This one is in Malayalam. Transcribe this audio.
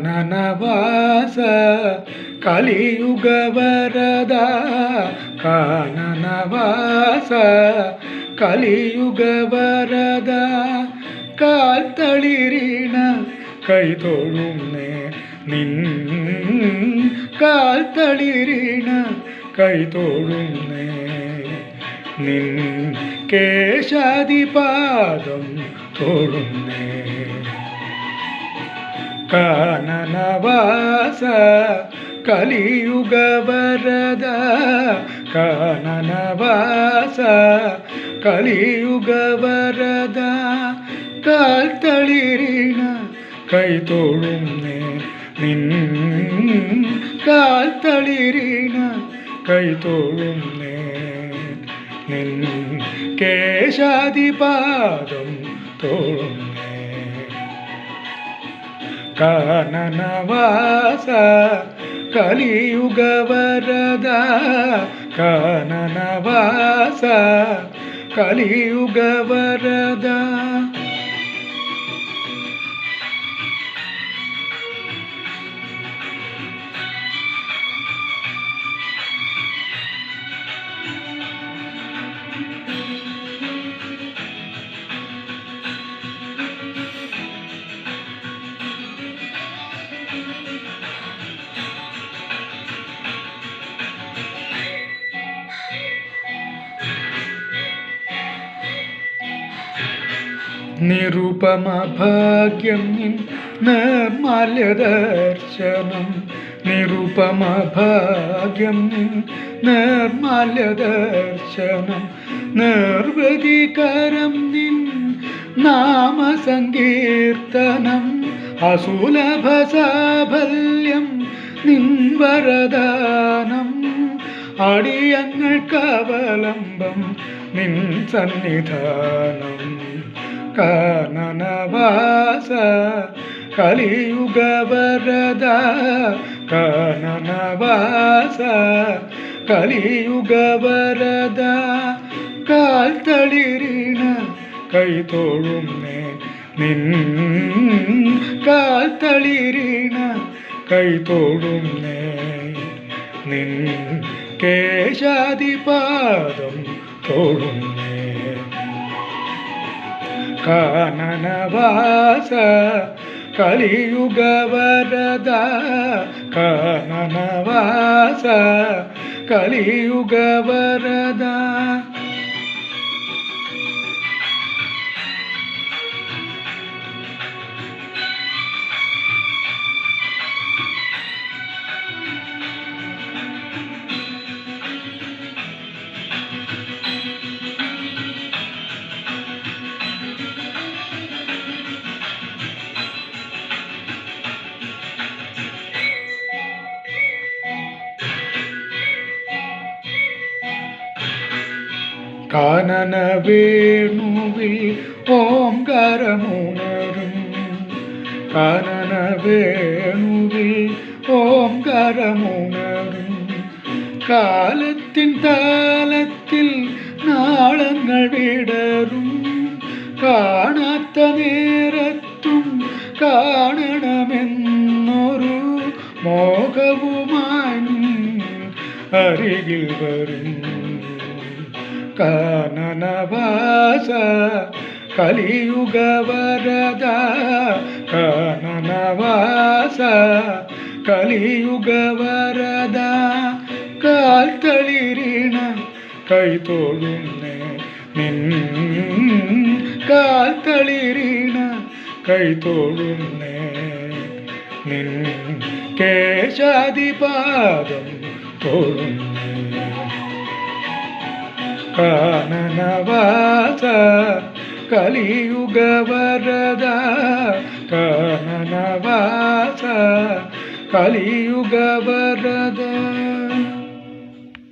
ಕಾನನವಾಸ ಕಲಿಯುಗ ವರದ ಕಾನನವಾಸ ಕಲಿಯುಗ ವರದ കാൽത്തളിരീണ കൈതൊഴുന്നേ നിൻ കാൽത്തളിരീണ കൈതൊഴുന്നേ നിൻ കേശാദിപാദം തൊഴുന്നേ ಕಾನನವಾಸ ಕಲಿಯುಗವರದ ಕನನವಾಸ ಕಾನನವಾಸ ಕಲಿಯುಗ ಬರದ ಕಾಲ್ತಳಿರಿಣ ಕೈ ತೋಳುಮ್ನೆ ನಿನ್ ಕಾಲ್ತಳಿರಿಣ ಕೈ ತೋಳುಮ್ನೆ ನಿನ್ ಕೇಶಾದಿ ಪಾದಂ ತೋಳುಮ್ನೆ ಕಾನನವಾಸ ಕಲಿಯುಗವರದ ಕಾನನವಾಸ ಕಲಿಯುಗವರದ ഭാഗ്യം നിൻ നിർമാല്യദർശനം. നിരുപമ ഭാഗ്യം നിൻ നിർമാല്യദർശനം. നിർവധികരം നിൻ നാമസങ്കീർത്തനം. അസുലഭ സാഫല്യം നിൻ വരദാനം. അടിയങ്ങൾക്കവലംബം നിൻ സന്നിധാനം. കാനനവാസ കലിയുഗവരദ കനനവാസ കലിയുഗവരദ കാൽ വരദ കൈ തോഴും നിൻ കാൽത്തളിരീണ കൈതൊഴുന്നേ നിൻ കേശാദിപാദം തൊഴുന്നേ കാനനവാസ കലിയുഗ ಕಾನನವಾಸ ಕಲಿಯುಗವರದ ಕಾನನವಾಸ ಕಲಿಯುಗವರದ കാനന വേണുവിൽ ഓംകാരമുണരും. കാനന വേണുവിൽ ഓംകാരമുണരും. കാലത്തിൻ താലത്തിൽ നാളങ്ങൾ വിടരും കാണാത്ത നേരത്തും കാണണമെന്നൊരു മോഹവുമായി അരികിൽ വരും. കാനനവാസ കലിയുഗ വരദ കാനനവാസ കലിയുഗ വരദ കാൽത്തളിരീണ കൈതൊഴുന്നേ നിൻ കാൽത്തളിരീണ കൈതൊഴുന്നേ നിൻ കേശാദിപാദം തൊഴുന്നേ ಕಾನನವಾಸ ಕಲಿಯುಗವರದ ಕಾನನವಾಸ ಕಲಿಯುಗ